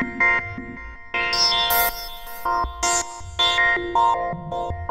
Thank you.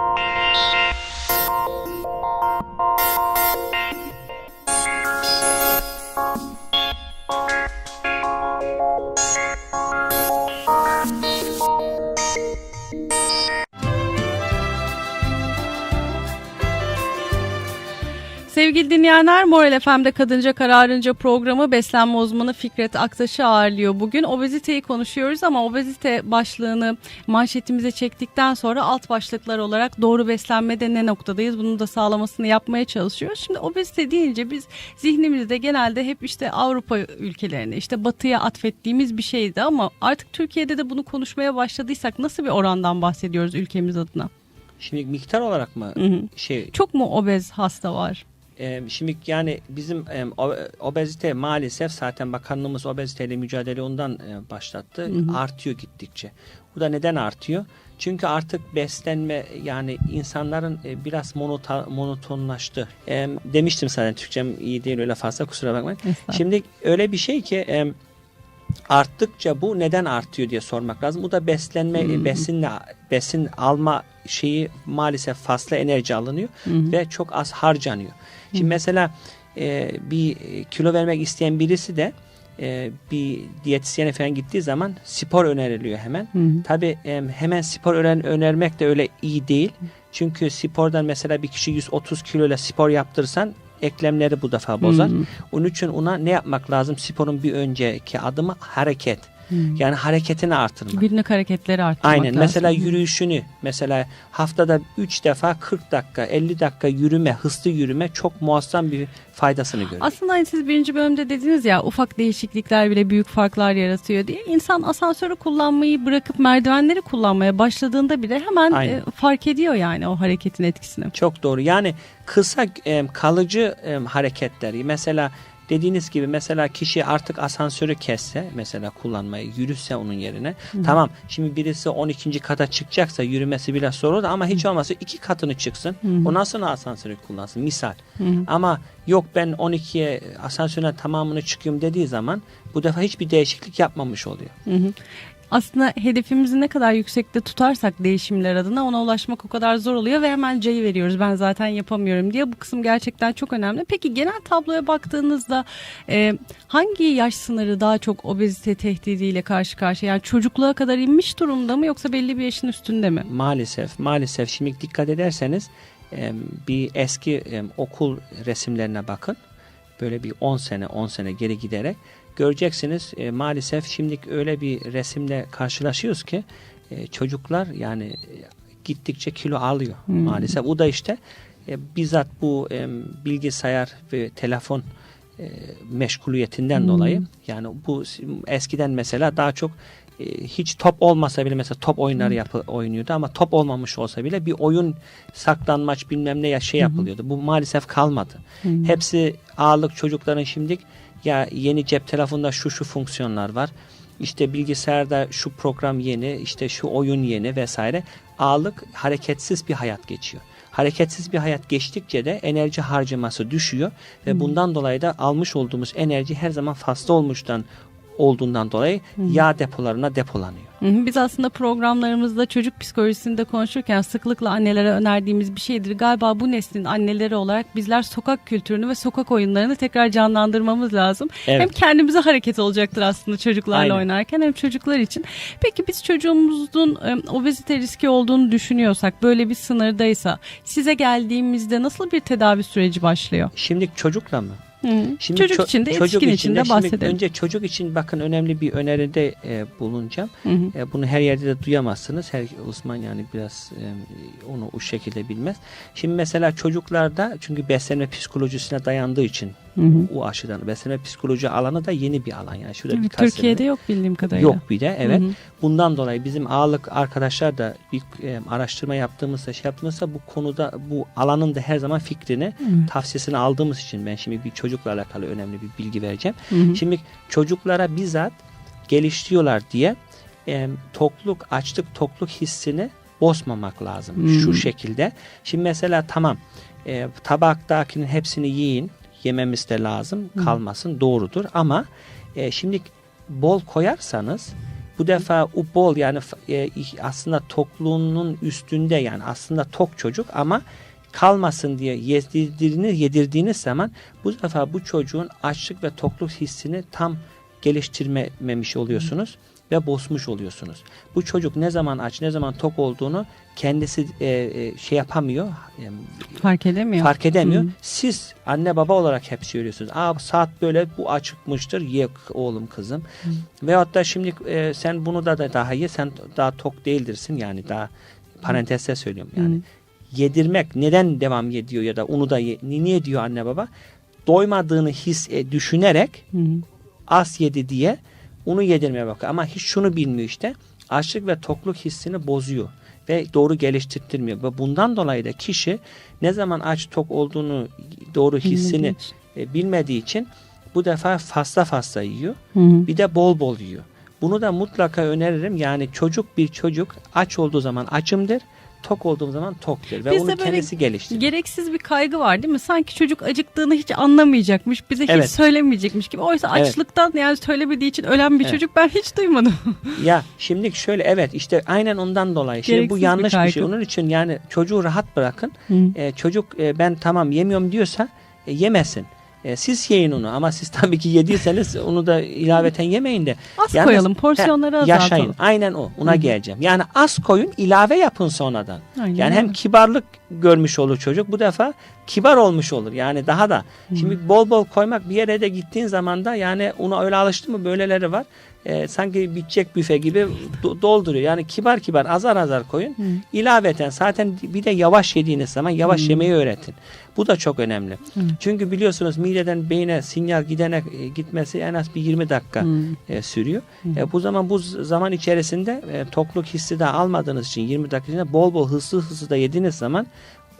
Sevgili dinleyenler Moral FM'de Kadınca Kararınca programı beslenme uzmanı Fikret Aktaş'ı ağırlıyor. Bugün obeziteyi konuşuyoruz ama obezite başlığını manşetimize çektikten sonra alt başlıklar olarak doğru beslenmede ne noktadayız bunu da sağlamasını yapmaya çalışıyoruz. Şimdi obezite deyince biz zihnimizde genelde hep işte Avrupa ülkelerine işte batıya atfettiğimiz bir şeydi ama artık Türkiye'de de bunu konuşmaya başladıysak nasıl bir orandan bahsediyoruz ülkemiz adına? Şimdi miktar olarak mı Hı hı. şey Çok mu obez hasta var? E, şimdi yani bizim e, obezite maalesef zaten bakanlığımız obeziteyle mücadele ondan e, başlattı. Hı hı. Artıyor gittikçe. Bu da neden artıyor? Çünkü artık beslenme yani insanların e, biraz monota, monotonlaştı. E, demiştim zaten Türkçem iyi değil öyle fazla kusura bakmayın. Şimdi öyle bir şey ki e, arttıkça bu neden artıyor diye sormak lazım. Bu da beslenme hı. besinle besin alma şeyi maalesef fazla enerji alınıyor hı. ve çok az harcanıyor. Şimdi mesela e, bir kilo vermek isteyen birisi de e, bir diyetisyene falan gittiği zaman spor öneriliyor hemen. Hı hı. Tabi hemen spor öner önermek de öyle iyi değil. Çünkü spordan mesela bir kişi 130 kilo ile spor yaptırsan eklemleri bu defa bozar. Hı hı. Onun için ona ne yapmak lazım? Sporun bir önceki adımı hareket. Hı. Yani hareketini artırmak. Günlük hareketleri arttırmak Aynen. lazım. Mesela yürüyüşünü mesela haftada 3 defa 40 dakika 50 dakika yürüme, hızlı yürüme çok muazzam bir faydasını görüyor. Aslında hani siz birinci bölümde dediniz ya ufak değişiklikler bile büyük farklar yaratıyor diye. İnsan asansörü kullanmayı bırakıp merdivenleri kullanmaya başladığında bile hemen Aynen. e, fark ediyor yani o hareketin etkisini. Çok doğru. Yani kısa e, kalıcı e, hareketler. Mesela dediğiniz gibi mesela kişi artık asansörü kesse mesela kullanmayı yürüse onun yerine tamam şimdi birisi 12. kata çıkacaksa yürümesi biraz zor olur ama hiç olmazsa iki katını çıksın Hı hı. ondan sonra asansörü kullansın misal Hı hı. ama yok ben 12'ye asansörün tamamını çıkıyorum dediği zaman bu defa hiçbir değişiklik yapmamış oluyor. Hı hı. Aslında hedefimizi ne kadar yüksekte tutarsak değişimler adına ona ulaşmak o kadar zor oluyor ve hemen C'yi veriyoruz. Ben zaten yapamıyorum diye bu kısım gerçekten çok önemli. Peki genel tabloya baktığınızda e, hangi yaş sınırı daha çok obezite tehdidiyle karşı karşıya? Yani çocukluğa kadar inmiş durumda mı yoksa belli bir yaşın üstünde mi? Maalesef, maalesef. Şimdi dikkat ederseniz e, bir eski e, okul resimlerine bakın. Böyle bir 10 sene, 10 sene geri giderek göreceksiniz. E, maalesef şimdi öyle bir resimle karşılaşıyoruz ki e, çocuklar yani e, gittikçe kilo alıyor Hmm. maalesef. Bu da işte e, bizzat bu e, bilgisayar ve telefon e, meşguliyetinden Hmm. dolayı yani bu eskiden mesela daha çok hiç top olmasa bile mesela top oyunları yapı, oynuyordu ama top olmamış olsa bile bir oyun saklanmaç bilmem ne ya şey yapılıyordu. Bu maalesef kalmadı. Hı. Hepsi ağırlık çocukların şimdi ya yeni cep telefonunda şu şu fonksiyonlar var. İşte bilgisayarda şu program yeni, işte şu oyun yeni vesaire. Ağırlık hareketsiz bir hayat geçiyor. Hareketsiz bir hayat geçtikçe de enerji harcaması düşüyor ve bundan dolayı da almış olduğumuz enerji her zaman fazla olmuştan olduğundan dolayı yağ depolarına depolanıyor. Hı hı. Biz aslında programlarımızda çocuk psikolojisinde konuşurken sıklıkla annelere önerdiğimiz bir şeydir. Galiba bu neslin anneleri olarak bizler sokak kültürünü ve sokak oyunlarını tekrar canlandırmamız lazım. Evet. Hem kendimize hareket olacaktır aslında çocuklarla Aynen. oynarken hem çocuklar için. Peki biz çocuğumuzun e, obezite riski olduğunu düşünüyorsak böyle bir sınırdaysa size geldiğimizde nasıl bir tedavi süreci başlıyor? Şimdi çocukla mı? Hı. Şimdi çocuk ço- için de çocuk için için de bahsedelim. Önce çocuk için bakın önemli bir öneride e, bulunacağım. Hı hı. E, bunu her yerde de duyamazsınız. Her uzman yani biraz e, onu o şekilde bilmez. Şimdi mesela çocuklarda çünkü beslenme psikolojisine dayandığı için Hı hı. o aşıdan beslenme psikoloji alanı da yeni bir alan yani şurada Evet, birkaç Türkiye'de sene- yok bildiğim kadarıyla. Yok bir de evet. Hı hı. Bundan dolayı bizim ağırlık arkadaşlar da bir e, araştırma yaptığımızda şey yaptığımızda bu konuda bu alanın da her zaman fikrini Hı. tavsiyesini aldığımız için ben şimdi bir çocukla alakalı önemli bir bilgi vereceğim. Hı hı. Şimdi çocuklara bizzat geliştiriyorlar diye e, tokluk, açlık, tokluk hissini bozmamak lazım. Hmm. Şu şekilde. Şimdi mesela tamam e, tabaktakinin hepsini yiyin. Yememiz de lazım. Kalmasın. Doğrudur. Ama e, şimdi bol koyarsanız Bu defa o bol yani e, aslında tokluğunun üstünde yani aslında tok çocuk ama kalmasın diye yedirdiğiniz, yedirdiğiniz zaman bu defa bu çocuğun açlık ve tokluk hissini tam geliştirmemiş oluyorsunuz ve bozmuş oluyorsunuz. Bu çocuk ne zaman aç ne zaman tok olduğunu kendisi e, e, şey yapamıyor, e, Fark edemiyor. fark edemiyor. Hı. Siz anne baba olarak hep söylüyorsunuz. Aa saat böyle bu acıkmıştır ye oğlum kızım. Veyahut da şimdi e, sen bunu da, da daha ye sen daha tok değildirsin yani daha parantezde söylüyorum yani. Hı. Yedirmek neden devam ediyor ya da onu da ye, niye diyor anne baba? Doymadığını his e, düşünerek Hı hı. az yedi diye onu yedirmeye bakıyor. Ama hiç şunu bilmiyor işte. Açlık ve tokluk hissini bozuyor ve doğru geliştirtmiyor. Ve bundan dolayı da kişi ne zaman aç tok olduğunu doğru hissini Bilmediği için. bilmediği için bu defa fazla fazla yiyor. Hı hı. Bir de bol bol yiyor. Bunu da mutlaka öneririm. Yani çocuk bir çocuk aç olduğu zaman açımdır. Tok olduğum zaman toktur. Ve Bizde onu böyle kendisi geliştirir. Gereksiz bir kaygı var değil mi? Sanki çocuk acıktığını hiç anlamayacakmış. Bize hiç Evet. söylemeyecekmiş gibi. Oysa Evet. açlıktan yani söylemediği için ölen bir Evet. çocuk ben hiç duymadım. Ya şimdi şöyle evet işte aynen ondan dolayı. Şimdi Gereksiz bu bir yanlış bir, kaygı. şey. Onun için yani çocuğu rahat bırakın. Hı. E, çocuk e, ben tamam yemiyorum diyorsa e, yemesin. E, siz yiyin onu ama siz tabii ki yediyseniz onu da ilaveten yemeyin de. Az Yalnız- koyalım, porsiyonları He, azaltalım. Yaşayın. Aynen o. Ona Hı. geleceğim. Yani az koyun, ilave yapın sonradan. Aynen Yani hem kibarlık görmüş olur çocuk. Bu defa kibar olmuş olur. Yani daha da. Şimdi bol bol koymak bir yere de gittiğin zaman da yani ona öyle alıştı mı böyleleri var. E, sanki bitecek büfe gibi do- dolduruyor. Yani kibar kibar azar azar koyun. Hı. İlaveten zaten bir de yavaş yediğiniz zaman yavaş Hı. yemeyi öğretin. Bu da çok önemli. Hı. Çünkü biliyorsunuz mideden beyine sinyal gidene e, gitmesi en az bir 20 dakika Hı. e, sürüyor. Hı. E, bu zaman bu zaman içerisinde e, tokluk hissi de almadığınız için 20 dakika içinde bol bol hızlı hızlı da yediğiniz zaman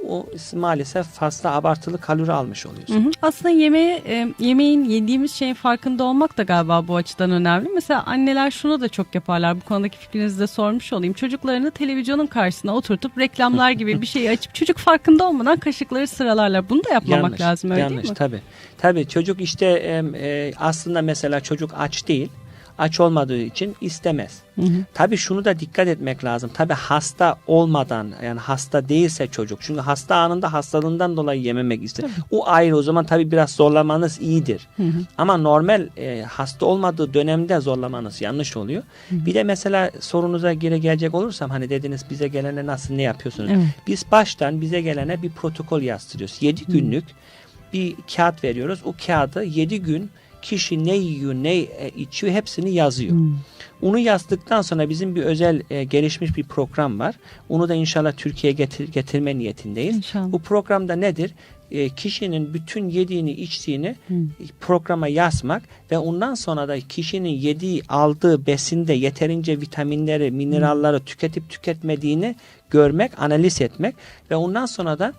o maalesef fazla abartılı kalori almış Hı oluyorsunuz. hı. Aslında yemeğe, e, yemeğin yediğimiz şeyin farkında olmak da galiba bu açıdan önemli. Mesela anneler şunu da çok yaparlar. Bu konudaki fikrinizi de sormuş olayım. Çocuklarını televizyonun karşısına oturtup reklamlar gibi bir şeyi açıp çocuk farkında olmadan kaşıkları sıralarlar. Bunu da yapmamak yanlış, lazım öyle yanlış değil mi? tabii. Tabii çocuk işte e, e, aslında mesela çocuk aç değil. Aç olmadığı için istemez. Hı hı. Tabii şunu da dikkat etmek lazım. Tabii hasta olmadan yani hasta değilse çocuk. Çünkü hasta anında hastalığından dolayı yememek ister. O ayrı o zaman tabii biraz zorlamanız iyidir. Hı hı. Ama normal e, hasta olmadığı dönemde zorlamanız yanlış oluyor. Bir de mesela sorunuza geri gelecek olursam hani dediniz bize gelene nasıl ne yapıyorsunuz? Evet. Biz baştan bize gelene bir protokol yazdırıyoruz. 7 günlük bir kağıt veriyoruz. O kağıdı 7 gün kişi ne yiyor, ne e, içiyor hepsini yazıyor. Hı. Onu yazdıktan sonra bizim bir özel e, gelişmiş bir program var. Onu da inşallah Türkiye'ye getir, getirme niyetindeyiz. İnşallah. Bu programda nedir? E, kişinin bütün yediğini, içtiğini Hı. programa yazmak ve ondan sonra da kişinin yediği, aldığı besinde yeterince vitaminleri, mineralları tüketip tüketmediğini görmek, analiz etmek ve ondan sonra da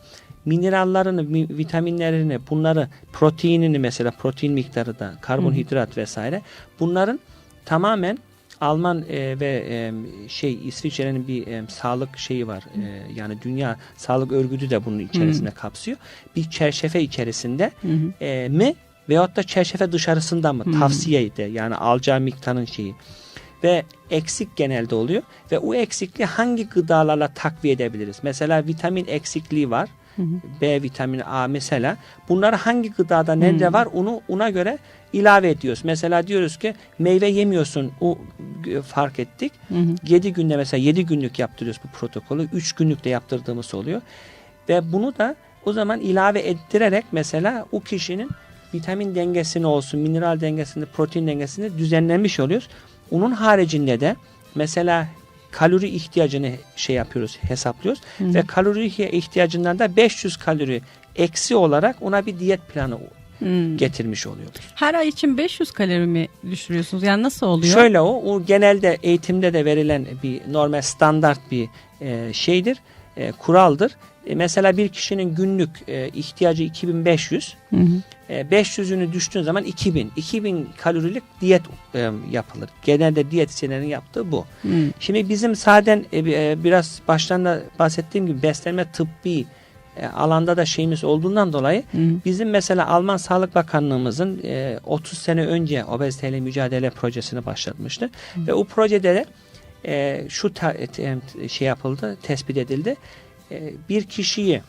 minerallarını, mi- vitaminlerini, bunları, proteinini mesela protein miktarı da, karbonhidrat vesaire bunların tamamen Alman e, ve e, şey İsviçre'nin bir e, sağlık şeyi var. E, yani Dünya Sağlık Örgütü de bunun içerisine kapsıyor. Bir çerçeve içerisinde e, mi veyahut da çerçeve dışarısında mı Hmm. tavsiyeydi yani alacağı miktarın şeyi ve eksik genelde oluyor ve o eksikliği hangi gıdalarla takviye edebiliriz? Mesela vitamin eksikliği var. Hı hı. B vitamini A mesela. Bunları hangi gıdada nerede Hmm. var onu ona göre ilave ediyoruz. Mesela diyoruz ki meyve yemiyorsun. O fark ettik. Hı hı. 7 günde mesela 7 günlük yaptırıyoruz bu protokolü. 3 günlük de yaptırdığımız oluyor. Ve bunu da o zaman ilave ettirerek mesela o kişinin vitamin dengesini olsun, mineral dengesini, protein dengesini düzenlemiş oluyoruz. Onun haricinde de mesela kalori ihtiyacını şey yapıyoruz, hesaplıyoruz Hı. ve kalori ihtiyacından da 500 kalori eksi olarak ona bir diyet planı Hı. getirmiş oluyoruz. Her ay için 500 kalori mi düşürüyorsunuz? Yani nasıl oluyor? Şöyle o, o genelde eğitimde de verilen bir normal standart bir e, şeydir, e, kuraldır. E, mesela bir kişinin günlük e, ihtiyacı 2500, Hı hı. e, 500'ünü düştüğün zaman 2000, 2000 kalorilik diyet e, yapılır. Genelde diyetisyenlerin yaptığı bu. Hı. Şimdi bizim zaten e, bi- e, biraz baştan da bahsettiğim gibi beslenme tıbbi e, alanda da şeyimiz olduğundan dolayı Hı. bizim mesela Alman Sağlık Bakanlığımızın e, 30 sene önce obeziteyle mücadele projesini başlatmıştı ve o projede de e, şu ta- e, şey yapıldı, tespit edildi. E, bir kişiyi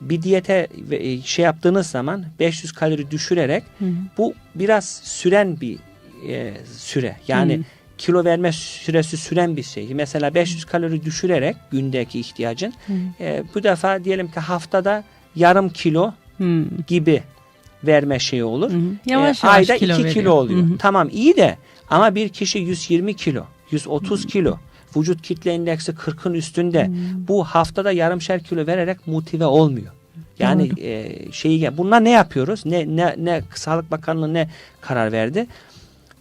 bir diyete e, şey yaptığınız zaman 500 kalori düşürerek Hı. bu biraz süren bir e, süre. Yani Hı. kilo verme süresi süren bir şey. Mesela 500 kalori düşürerek gündeki ihtiyacın Hı. e, bu defa diyelim ki haftada yarım kilo Hı. gibi verme şeyi olur. Hı hı. E, Yavaş yavaş ayda kilo 2 veriyor. kilo oluyor. Hı hı. Tamam iyi de ama bir kişi 120 kilo, 130 kilo, vücut kitle indeksi 40'ın üstünde bu haftada yarımşer kilo vererek motive olmuyor. Yani e, şeyi bunlar ne yapıyoruz? Ne ne ne Sağlık Bakanlığı ne karar verdi?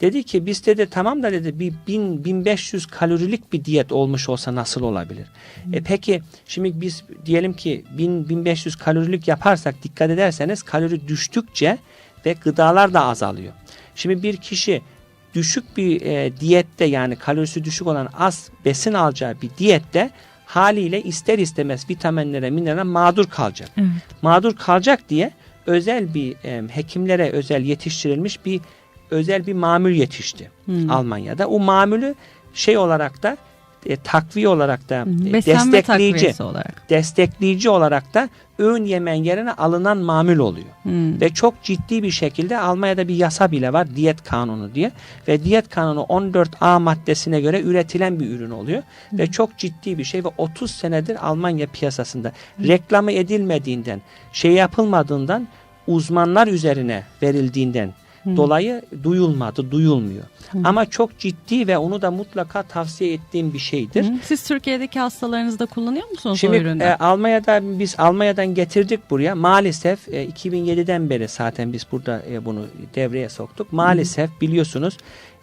Dedi ki biz dedi tamam da dedi bir 1000 1500 kalorilik bir diyet olmuş olsa nasıl olabilir? E peki şimdi biz diyelim ki 1000 1500 kalorilik yaparsak dikkat ederseniz kalori düştükçe ve gıdalar da azalıyor. Şimdi bir kişi düşük bir e, diyette yani kalorisi düşük olan az besin alacağı bir diyette haliyle ister istemez vitaminlere, minerale mağdur kalacak. Evet. Mağdur kalacak diye özel bir e, hekimlere özel yetiştirilmiş bir özel bir mamül yetişti Hı. Almanya'da. O mamülü şey olarak da e, takviye olarak da e, destekleyici olarak. destekleyici olarak da öğün yemen yerine alınan mamül oluyor. Hı. Ve çok ciddi bir şekilde Almanya'da bir yasa bile var diyet kanunu diye. Ve diyet kanunu 14A maddesine göre üretilen bir ürün oluyor. Ve çok ciddi bir şey ve 30 senedir Almanya piyasasında reklamı edilmediğinden, şey yapılmadığından uzmanlar üzerine verildiğinden dolayı duyulmadı, duyulmuyor. Ama çok ciddi ve onu da mutlaka tavsiye ettiğim bir şeydir. Hı. Siz Türkiye'deki hastalarınızda kullanıyor musunuz Şimdi o ürünü? e, Almanya'da biz Almanya'dan getirdik buraya. Maalesef e, 2007'den beri zaten biz burada e, bunu devreye soktuk. Maalesef biliyorsunuz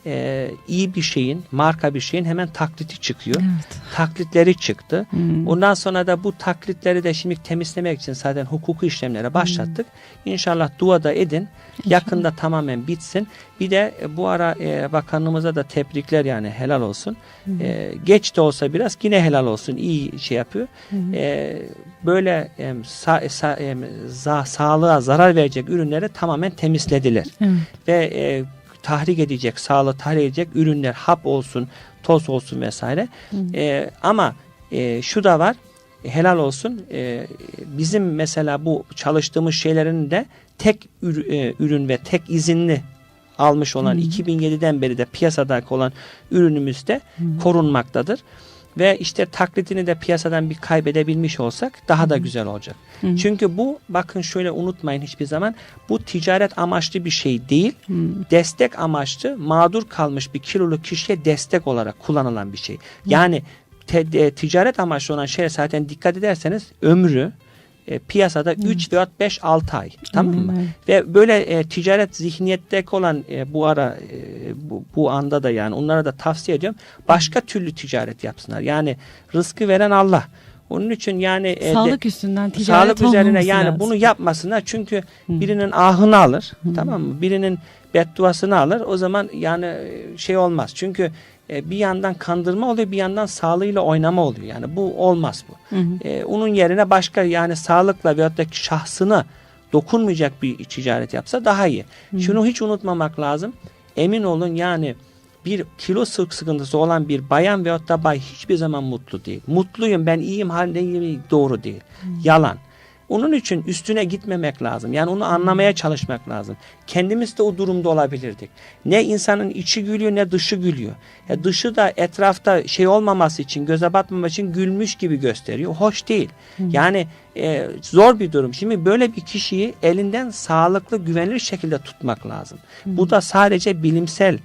e, iyi bir şeyin, marka bir şeyin hemen taklidi çıkıyor. Evet. Taklitleri çıktı. Hı. Ondan sonra da bu taklitleri de şimdi temizlemek için zaten hukuki işlemlere başlattık. İnşallah dua da edin. Yakında tamamen bitsin. Bir de bu ara e, bakanlığımıza da tebrikler yani helal olsun. E, geç de olsa biraz yine helal olsun. İyi şey yapıyor. E, böyle e, sa- sa- e, za- sağlığa zarar verecek ürünleri tamamen temizlediler Evet. ve e, tahrik edecek, sağlığı tahrik edecek ürünler hap olsun, toz olsun vesaire. E, ama e, şu da var, helal olsun. e, bizim mesela bu çalıştığımız şeylerin de tek e, ürün ve tek izinli almış olan 2007'den beri de piyasadaki olan ürünümüz de korunmaktadır. Ve işte taklitini de piyasadan bir kaybedebilmiş olsak daha da güzel olacak. Hı. Çünkü bu bakın şöyle unutmayın hiçbir zaman bu ticaret amaçlı bir şey değil. Hı. Destek amaçlı mağdur kalmış bir kiloluk kişiye destek olarak kullanılan bir şey. Yani te- e, ticaret amaçlı olan şeye zaten dikkat ederseniz ömrü e, piyasada 3 veya 5 6 ay. Tamam mı? Ve böyle e, ticaret zihniyetteki olan e, bu ara e, bu, bu anda da yani onlara da tavsiye ediyorum. Başka türlü ticaret yapsınlar. Yani rızkı veren Allah. Onun için yani e, Sağlık üstünden ticaret sağlık üzerine yani lazım. bunu yapmasınlar çünkü birinin ahını alır tamam mı? Birinin bedduasını alır. O zaman yani e, şey olmaz. Çünkü e, bir yandan kandırma oluyor bir yandan sağlığıyla oynama oluyor. Yani bu olmaz bu. Hı hı. E, onun yerine başka yani sağlıkla veyahut da şahsına dokunmayacak bir ticaret yapsa daha iyi. Şunu hiç unutmamak lazım. Emin olun yani bir kilo sık sıkıntısı olan bir bayan veyahut da bay hiçbir zaman mutlu değil. Mutluyum ben iyiyim halindeyim doğru değil. Yalan. Onun için üstüne gitmemek lazım. Yani onu anlamaya çalışmak lazım. Kendimiz de o durumda olabilirdik. Ne insanın içi gülüyor ne dışı gülüyor. Ya dışı da etrafta şey olmaması için, göze batmaması için gülmüş gibi gösteriyor. Hoş değil. Yani e, zor bir durum. Şimdi böyle bir kişiyi elinden sağlıklı, güvenilir şekilde tutmak lazım. Bu da sadece bilimsel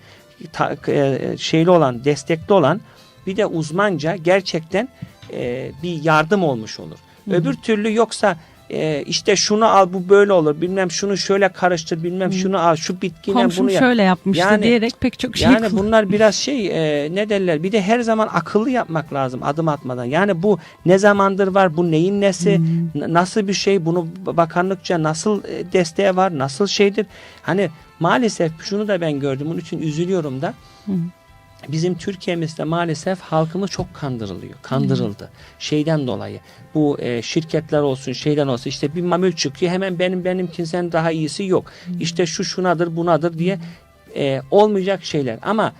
ta- e, şeyli olan, destekli olan bir de uzmanca gerçekten e, bir yardım olmuş olur. Öbür türlü yoksa e, işte şunu al bu böyle olur bilmem şunu şöyle karıştır bilmem şunu al şu bitkiyle Komşum bunu yap. şöyle yapmıştı Yani- diyerek pek çok şey Yani bunlar biraz şey e, ne derler bir de her zaman akıllı yapmak lazım adım atmadan. Yani bu ne zamandır var bu neyin nesi n- nasıl bir şey bunu bakanlıkça nasıl e, desteğe var nasıl şeydir. Hani maalesef şunu da ben gördüm onun için üzülüyorum da. Bizim Türkiye'mizde maalesef halkımız çok kandırılıyor. Kandırıldı. Şeyden dolayı. Bu e, şirketler olsun, şeyden olsun işte bir mamül çıkıyor hemen benim benimkinden daha iyisi yok. İşte şu şunadır, bunadır diye e, olmayacak şeyler. Ama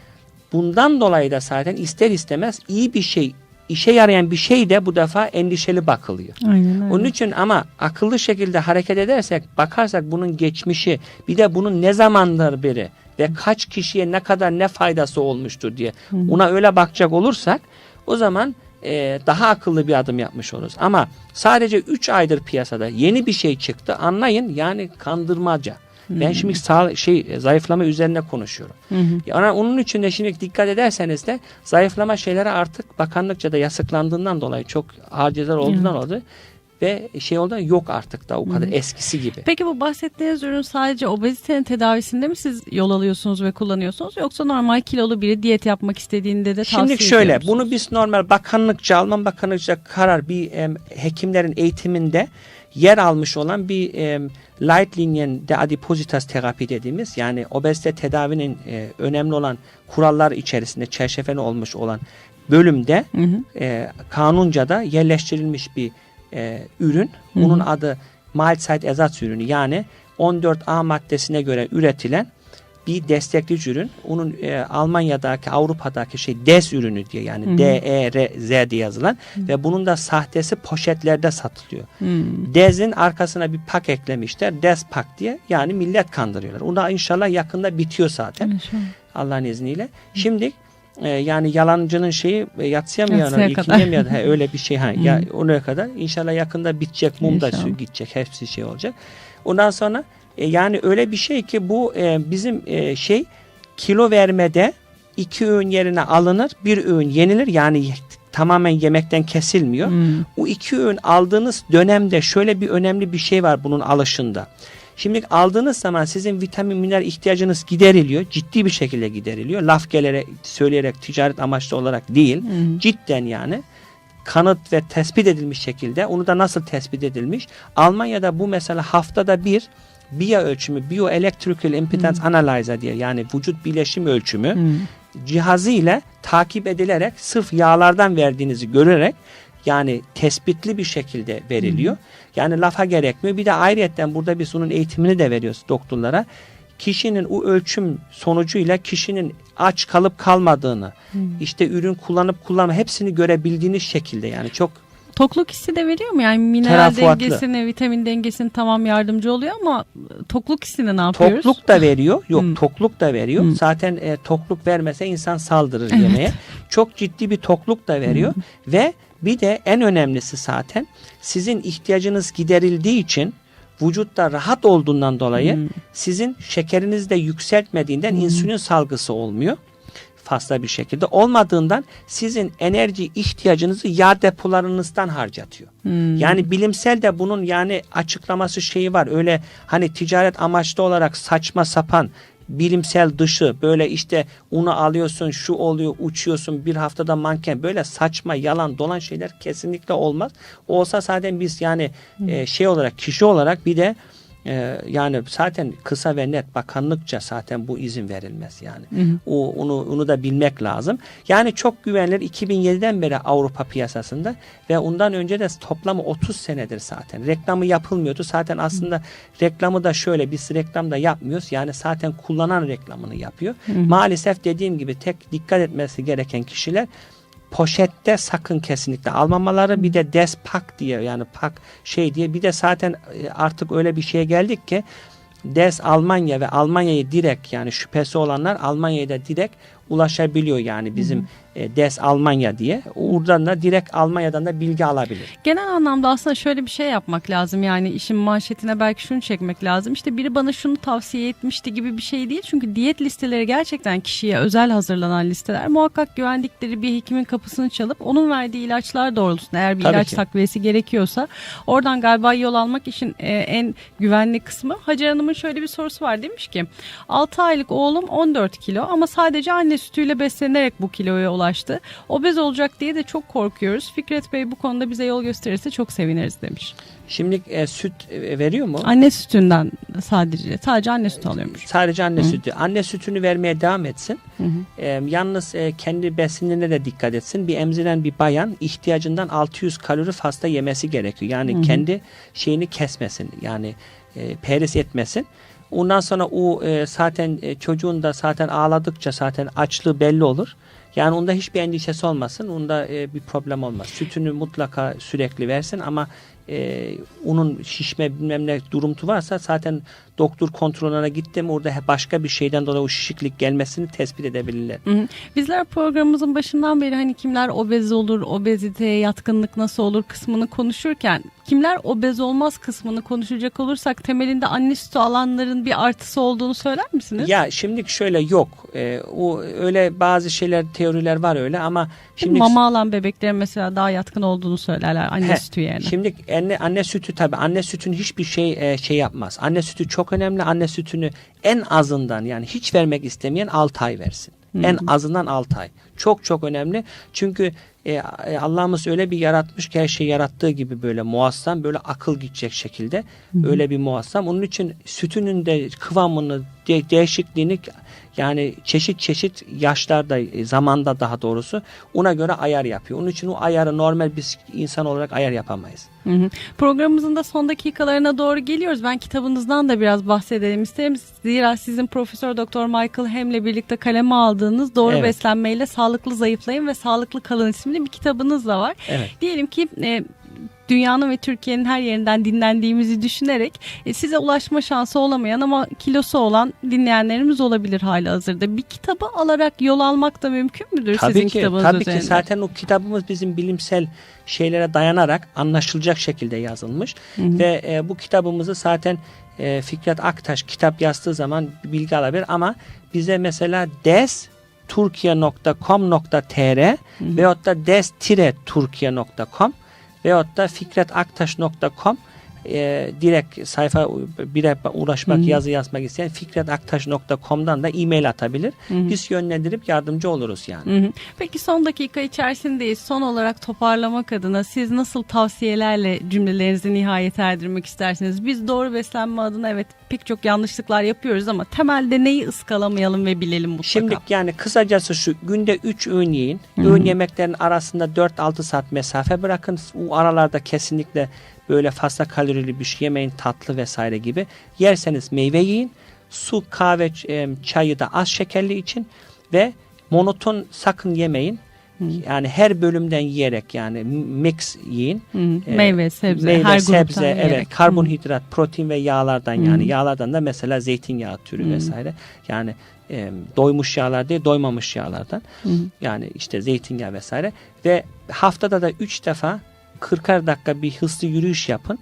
bundan dolayı da zaten ister istemez iyi bir şey, işe yarayan bir şey de bu defa endişeli bakılıyor. Aynen öyle. Onun için ama akıllı şekilde hareket edersek, bakarsak bunun geçmişi, bir de bunun ne zamandır beri ve kaç kişiye ne kadar ne faydası olmuştur diye ona öyle bakacak olursak o zaman e, daha akıllı bir adım yapmış oluruz. Ama sadece 3 aydır piyasada yeni bir şey çıktı anlayın yani kandırmaca. Ben şimdi sağ, şey zayıflama üzerine konuşuyorum. Hı hı. Yani onun için de şimdi dikkat ederseniz de zayıflama şeyleri artık bakanlıkça da yasaklandığından dolayı çok acizeler olduğundan oldu ve şey oldu yok artık da o kadar eskisi gibi. Peki bu bahsettiğiniz ürün sadece obezitenin tedavisinde mi siz yol alıyorsunuz ve kullanıyorsunuz yoksa normal kilolu biri diyet yapmak istediğinde de tavsiye Şimdi şöyle bunu biz normal bakanlıkça Alman bakanlıkça karar bir em, hekimlerin eğitiminde yer almış olan bir em, Leitlinien de Adipositas terapi dediğimiz yani obezite tedavinin e, önemli olan kurallar içerisinde çerçeveli olmuş olan bölümde Hı hı. e, kanunca da yerleştirilmiş bir e, ürün. Bunun adı Mahlzeit Ersatz ürünü yani 14A maddesine göre üretilen bir destekleyici ürün. Onun e, Almanya'daki, Avrupa'daki şey DES ürünü diye yani Hı hı. D E R Z diye yazılan ve bunun da sahtesi poşetlerde satılıyor. Hmm. DES'in arkasına bir pak eklemişler. DES pak diye yani millet kandırıyorlar. Ona inşallah yakında bitiyor zaten. İnşallah. Allah'ın izniyle. Şimdi e, yani yalancının şeyi e, yatsıya mı Yatsıya yanar, kadar. ikindiye mi yanar? He, öyle bir şey. Ha, Hı. ya, oraya kadar inşallah yakında bitecek. Mum da su gidecek. Hepsi şey olacak. Ondan sonra e, yani öyle bir şey ki bu e, bizim e, şey kilo vermede iki öğün yerine alınır. Bir öğün yenilir. Yani tamamen yemekten kesilmiyor. Hmm. O iki öğün aldığınız dönemde şöyle bir önemli bir şey var bunun alışında. Şimdi aldığınız zaman sizin vitamin mineral ihtiyacınız gideriliyor. Ciddi bir şekilde gideriliyor. Laf gelerek söyleyerek ticaret amaçlı olarak değil. Hı. Cidden yani kanıt ve tespit edilmiş şekilde. Onu da nasıl tespit edilmiş? Almanya'da bu mesela haftada bir biyo ölçümü, bioelectrical impedance analyzer diye yani vücut bileşim ölçümü Hmm. cihazı ile takip edilerek sırf yağlardan verdiğinizi görerek yani tespitli bir şekilde veriliyor. Yani lafa gerekmiyor. Bir de ayrıyetten burada biz onun eğitimini de veriyoruz doktorlara. Kişinin o ölçüm sonucuyla kişinin aç kalıp kalmadığını, işte ürün kullanıp kullanma hepsini görebildiğiniz şekilde yani çok Tokluk hissi de veriyor mu? Yani mineral dengesini, vitamin dengesini tamam yardımcı oluyor ama tokluk hissini ne yapıyoruz? Tokluk da veriyor. Yok Hmm. tokluk da veriyor. Hmm. Zaten e, tokluk vermese insan saldırır yemeğe. Çok ciddi bir tokluk da veriyor. Ve bir de en önemlisi zaten sizin ihtiyacınız giderildiği için vücutta rahat olduğundan dolayı Hmm. sizin şekerinizi de yükseltmediğinden insülin salgısı olmuyor fazla bir şekilde olmadığından sizin enerji ihtiyacınızı yağ depolarınızdan harcatıyor. Hmm. Yani bilimsel de bunun yani açıklaması şeyi var. Öyle hani ticaret amaçlı olarak saçma sapan bilimsel dışı böyle işte unu alıyorsun şu oluyor uçuyorsun bir haftada manken böyle saçma yalan dolan şeyler kesinlikle olmaz. Olsa zaten biz yani e, şey olarak kişi olarak bir de e, yani zaten kısa ve net bakanlıkça zaten bu izin verilmez yani. Hı hı. O, onu, onu da bilmek lazım. Yani çok güvenilir 2007'den beri Avrupa piyasasında ve ondan önce de toplamı 30 senedir zaten. Reklamı yapılmıyordu. Zaten aslında reklamı da şöyle biz reklam da yapmıyoruz. Yani zaten kullanan reklamını yapıyor. Maalesef dediğim gibi tek dikkat etmesi gereken kişiler poşette sakın kesinlikle almamaları bir de despak diye yani pak şey diye. Bir de zaten e, artık öyle bir şeye geldik ki Des Almanya ve Almanya'yı direkt yani şüphesi olanlar Almanya'ya da direkt ulaşabiliyor yani bizim e, Des Almanya diye. Oradan da direkt Almanya'dan da bilgi alabilir. Genel anlamda aslında şöyle bir şey yapmak lazım. Yani işin manşetine belki şunu çekmek lazım. İşte biri bana şunu tavsiye etmişti gibi bir şey değil. Çünkü diyet listeleri gerçekten kişiye özel hazırlanan listeler. Muhakkak güvendikleri bir hekimin kapısını çalıp onun verdiği ilaçlar doğrultusunda eğer bir Tabii ilaç ki. takviyesi gerekiyorsa oradan galiba yol almak işin e, en güvenli kısmı. Hacer hanımın şöyle bir sorusu var. Demiş ki 6 aylık oğlum 14 kilo ama sadece anne sütüyle beslenerek bu kiloya ulaştı. Obez olacak diye de çok korkuyoruz. Fikret Bey bu konuda bize yol gösterirse çok seviniriz demiş. Şimdi e, süt e, veriyor mu? Anne sütünden sadece sadece anne sütü alıyormuş. Sadece anne sütü. Anne sütünü vermeye devam etsin. Hı hı. E, yalnız e, kendi besinine de dikkat etsin. Bir emziren bir bayan ihtiyacından 600 kalori fazla yemesi gerekiyor. Yani Hı hı. kendi şeyini kesmesin. Yani e, peris etmesin. Ondan sonra o e, zaten e, çocuğun da zaten ağladıkça zaten açlığı belli olur. Yani onda hiçbir endişesi olmasın. Onda e, bir problem olmaz. Sütünü mutlaka sürekli versin ama e, onun şişme bilmem ne durumtu varsa zaten doktor kontrolüne gittim orada başka bir şeyden dolayı o şişiklik gelmesini tespit edebilirler. Hı hı. Bizler programımızın başından beri hani kimler obez olur, obeziteye yatkınlık nasıl olur kısmını konuşurken kimler obez olmaz kısmını konuşacak olursak temelinde anne sütü alanların bir artısı olduğunu söyler misiniz? Ya şimdi şöyle yok. E, o öyle bazı şeyler teoriler var öyle ama şimdi Mama alan bebeklerin mesela daha yatkın olduğunu söylerler anne He, sütü yerine. Şimdi anne, anne sütü tabi anne sütün hiçbir şey e, şey yapmaz. Anne sütü çok önemli. Anne sütünü en azından yani hiç vermek istemeyen 6 ay versin. En azından 6 ay. Çok çok önemli. Çünkü e, e, Allah'ımız öyle bir yaratmış ki her şeyi yarattığı gibi böyle muazzam böyle akıl gidecek şekilde öyle bir muazzam. Onun için sütünün de kıvamını de, değişikliğini yani çeşit çeşit yaşlarda e, zamanda daha doğrusu ona göre ayar yapıyor. Onun için o ayarı normal biz insan olarak ayar yapamayız. Hı hı. Programımızın da son dakikalarına doğru geliyoruz. Ben kitabınızdan da biraz bahsedelim isterim. Zira sizin Profesör Doktor Michael Hem'le birlikte kaleme aldığınız Doğru Evet. Beslenmeyle Sağlıklı Zayıflayın ve Sağlıklı Kalın isimli bir kitabınız da var. Evet. Diyelim ki e, dünyanın ve Türkiye'nin her yerinden dinlendiğimizi düşünerek e, size ulaşma şansı olamayan ama kilosu olan dinleyenlerimiz olabilir hali hazırda. Bir kitabı alarak yol almak da mümkün müdür sizin Tabii ki, kitabınız tabii üzerinde? ki zaten o kitabımız bizim bilimsel şeylere dayanarak anlaşılacak şekilde yazılmış ve e, bu kitabımızı zaten e, Fikret Aktaş kitap yazdığı zaman bilgi alabilir ama bize mesela des turkiye.com.tr veyahut da des-turkiye.com veyahut da fikretaktaş.com e, direkt sayfa bire uğraşmak, yazı yazmak isteyen fikretaktaş.com'dan da e-mail atabilir. Biz yönlendirip yardımcı oluruz yani. Hı hı. Peki son dakika içerisindeyiz. Son olarak toparlamak adına siz nasıl tavsiyelerle cümlelerinizi nihayet erdirmek istersiniz? Biz doğru beslenme adına evet pek çok yanlışlıklar yapıyoruz ama temelde neyi ıskalamayalım ve bilelim mutlaka. Şimdi yani kısacası şu günde 3 öğün yiyin. Öğün yemeklerin arasında 4-6 saat mesafe bırakın. O aralarda kesinlikle böyle fazla kalorili bir şey yemeyin tatlı vesaire gibi. Yerseniz meyve yiyin. Su, kahve, e, çayı da az şekerli için ve monoton sakın yemeyin. Yani her bölümden yiyerek yani mix yiyin. Hı meyve, sebze, meyve, her sebze, yiyerek. evet, karbonhidrat, protein ve yağlardan yani yağlardan da mesela zeytinyağı türü Hı. vesaire. Yani e, doymuş yağlar değil, doymamış yağlardan. Hı. Yani işte zeytinyağı vesaire ve haftada da 3 defa 40'ar dakika bir hızlı yürüyüş yapın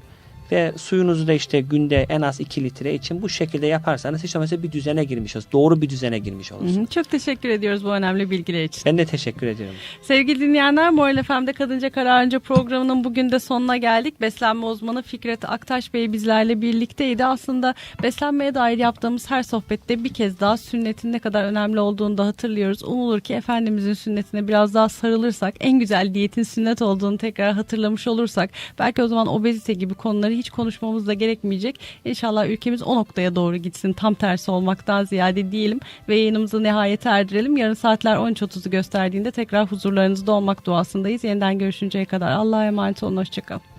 ve suyunuzu da işte günde en az 2 litre için bu şekilde yaparsanız hiç olmazsa bir düzene girmiş olursunuz. Doğru bir düzene girmiş olursunuz. Çok teşekkür ediyoruz bu önemli bilgiler için. Ben de teşekkür ediyorum. Sevgili dinleyenler Moral FM'de Kadınca Kararınca programının bugün de sonuna geldik. Beslenme uzmanı Fikret Aktaş Bey bizlerle birlikteydi. Aslında beslenmeye dair yaptığımız her sohbette bir kez daha sünnetin ne kadar önemli olduğunu da hatırlıyoruz. Umulur ki Efendimizin sünnetine biraz daha sarılırsak, en güzel diyetin sünnet olduğunu tekrar hatırlamış olursak, belki o zaman obezite gibi konuları hiç konuşmamız da gerekmeyecek. İnşallah ülkemiz o noktaya doğru gitsin. Tam tersi olmaktan ziyade diyelim ve yayınımızı nihayete erdirelim. Yarın saatler 13.30'u gösterdiğinde tekrar huzurlarınızda olmak duasındayız. Yeniden görüşünceye kadar Allah'a emanet olun. Hoşçakalın.